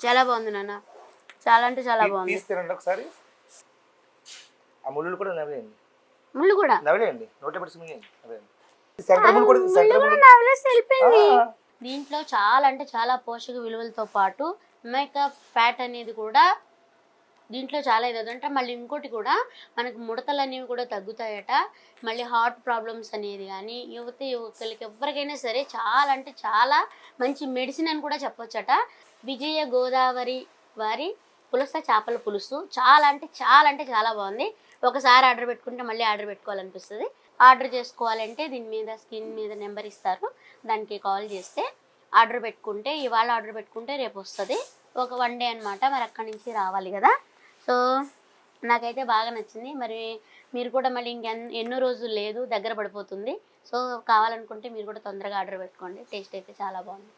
చాలా బాగుంది నాన్న. చాలా అంటే చాలా బాగుంది. తీసి తినండి ఒకసారి. ఆ ముళ్ళు కూడా నవ్వేయండి ముళ్ళు కూడా? నవ్వేయండి నోట్లో పెట్టి నవ్వేయండి సెంటర్ ముళ్ళు కూడా ముళ్ళు సెంటర్ కూడా ముళ్ళు నవ్వులేసి వెళ్ళిపోయింది. ఆ. దీంట్లో చాలా అంటే చాలా పోషక విలువలతో పాటు మేకప్ ఫ్యాట్ అనేది కూడా దీంట్లో చాలా ఇది అంటే మళ్ళీ ఇంకోటి కూడా మనకు ముడతలు అనేవి కూడా తగ్గుతాయట. మళ్ళీ హార్ట్ ప్రాబ్లమ్స్ అనేది కానీ యువత యువకులకి ఎవరికైనా సరే చాలా అంటే చాలా మంచి మెడిసిన్ అని కూడా చెప్పొచ్చట. విజయ గోదావరి వారి పులస చేపల పులుసు చాలా అంటే చాలా అంటే చాలా బాగుంది. ఒకసారి ఆర్డర్ పెట్టుకుంటే మళ్ళీ ఆర్డర్ పెట్టుకోవాలనిపిస్తుంది. ఆర్డర్ చేసుకోవాలంటే దీని మీద స్క్రీన్ మీద నెంబర్ ఇస్తారు. దానికి కాల్ చేస్తే ఆర్డర్ పెట్టుకుంటే ఇవాళ ఆర్డర్ పెట్టుకుంటే రేపు వస్తుంది. ఒక వన్ డే అనమాట మరి అక్కడి నుంచి రావాలి కదా. సో నాకైతే బాగా నచ్చింది. మరి మీరు కూడా మళ్ళీ ఇంకెన్ ఎన్నో రోజులు లేదు దగ్గర పడిపోతుంది. సో కావాలనుకుంటే మీరు కూడా తొందరగా ఆర్డర్ పెట్టుకోండి. టేస్ట్ అయితే చాలా బాగుంది.